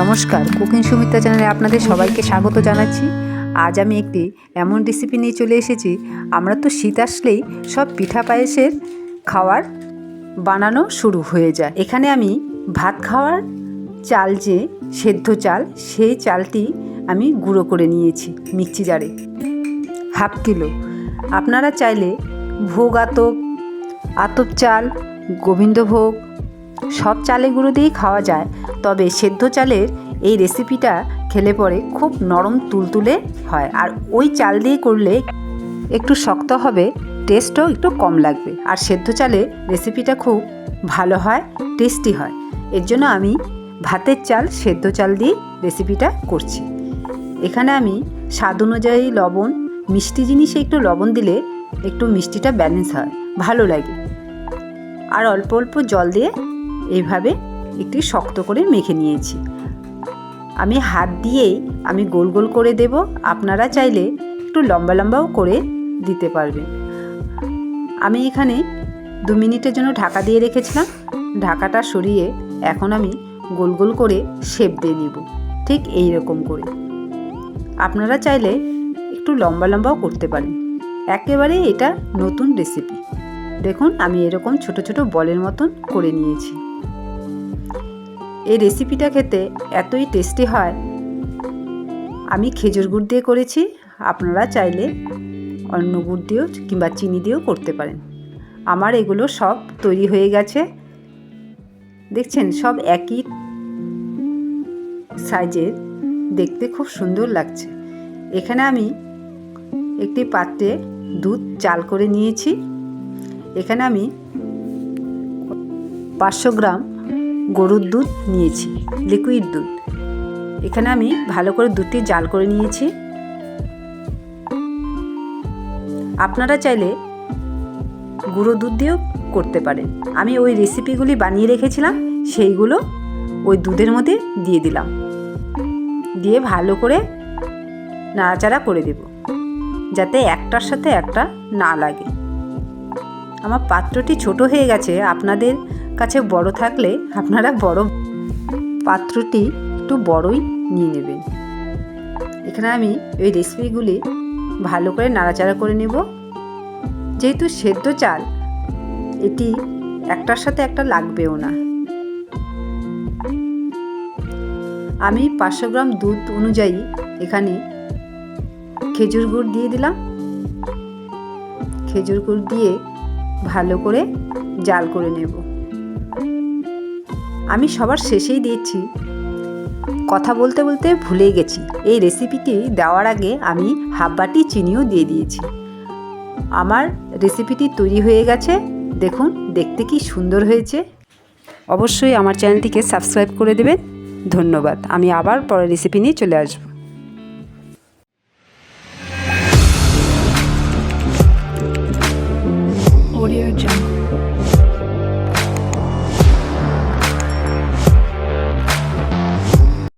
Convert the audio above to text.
নমস্কার, কুকিং সুমিত্রা চ্যানেলে আপনাদের সবাইকে স্বাগত জানাচ্ছি। আজ আমি একটি এমন রেসিপি নিয়ে চলে এসেছি। আমরা তো শীত আসলেই সব পিঠা পায়েসের খাওয়ার বানানো শুরু হয়ে যায়। এখানে আমি ভাত খাওয়ার চাল যে সেদ্ধ চাল, সেই চালটি আমি গুঁড়ো করে নিয়েছি মিক্সি জারে। Half kilo. আপনারা চাইলে ভোগ আতপ আতপ চাল, গোবিন্দভোগ সব চালে গুঁড়ো দিয়েই খাওয়া যায়। তবে সেদ্ধ চালের এই রেসিপিটা খেলে পরে খুব নরম তুলতুলে হয়। আর ওই চাল দিয়ে করলে একটু শক্ত হবে টেস্টও একটু কম লাগবে। আর সেদ্ধ চালে রেসিপিটা খুব ভালো হয় টেস্টি হয়। এর জন্য আমি ভাতের চাল, সেদ্ধ চাল দিয়ে রেসিপিটা করছি। এখানে আমি স্বাদ অনুযায়ী লবণ, মিষ্টি জিনিসে একটু লবণ দিলে একটু মিষ্টিটা ব্যালেন্স হয়, ভালো লাগে। আর অল্প অল্প জল দিয়ে এইভাবে একটু শক্ত করে মেখে নিয়েছি। আমি হাত দিয়েই আমি গোল গোল করে দেব, আপনারা চাইলে একটু লম্বা লম্বাও করে দিতে পারবেন। আমি এখানে দু মিনিটের জন্য ঢাকা দিয়ে রেখেছিলাম। ঢাকাটা সরিয়ে এখন আমি গোল গোল করে শেপ দিয়ে নিব, ঠিক এই রকম করে। আপনারা চাইলে একটু লম্বা লম্বাও করতে পারেন। একেবারে এটা নতুন রেসিপি দেখুন, আমি এরকম ছোট ছোট বলের মতন করে নিয়েছি। এই রেসিপিটা খেতে এতই টেস্টি হয়। আমি খেজুর গুড় দিয়ে করেছি, আপনারা চাইলে অন্য গুড় দিয়েও কিংবা চিনি দিয়েও করতে পারেন। আমার এগুলো সব তৈরি হয়ে গেছে। দেখছেন, সব একই সাইজের। দেখতে খুব সুন্দর লাগছে। এখানে আমি একটি পাত্রে দুধ চাল করে নিয়েছি। এখানে আমি পাঁচশো গ্রাম গরুর দুধ নিয়েছি লিকুইড দুধ। এখানে আমি ভালো করে দুধটি জাল করে নিয়েছি। আপনারা চাইলে গুঁড়ো দুধ দিয়েও করতে পারেন। আমি ওই রেসিপিগুলি বানিয়ে রেখেছিলাম, সেইগুলো ওই দুধের মধ্যে দিয়ে দিলাম। দিয়ে ভালো করে নাড়াচাড়া করে দেব, যাতে একটার সাথে একটা না লাগে। আমার পাত্রটি ছোট হয়ে গেছে, আপনাদের কাছে বড় থাকলে আপনারা বড় পাত্রটি একটু বড়ই নিয়ে নেবেন। এখানে আমি ওই রেসিপিগুলি ভালো করে নাড়াচাড়া করে নেব। যেহেতু সেদ্ধ চাল, এটি একটার সাথে একটা লাগবেও না। আমি পাঁচশো গ্রাম দুধ অনুযায়ী এখানে খেজুর গুড় দিয়ে দিলাম। খেজুর গুড় দিয়ে ভালো করে জাল করে নেব। আমি সবার শেষেই দিয়েছি। কথা বলতে বলতে ভুলে গেছি। এই রেসিপিটি দেওয়ার আগে আমি হাফ বাটি চিনিও দিয়ে দিয়েছি। আমার রেসিপিটি তৈরি হয়ে গেছে। দেখুন, দেখতে কি সুন্দর হয়েছে। অবশ্যই আমার চ্যানেলটিকে সাবস্ক্রাইব করে দেবেন। ধন্যবাদ। আমি আবার পরের রেসিপি নিয়ে চলে আসব। Audio jungle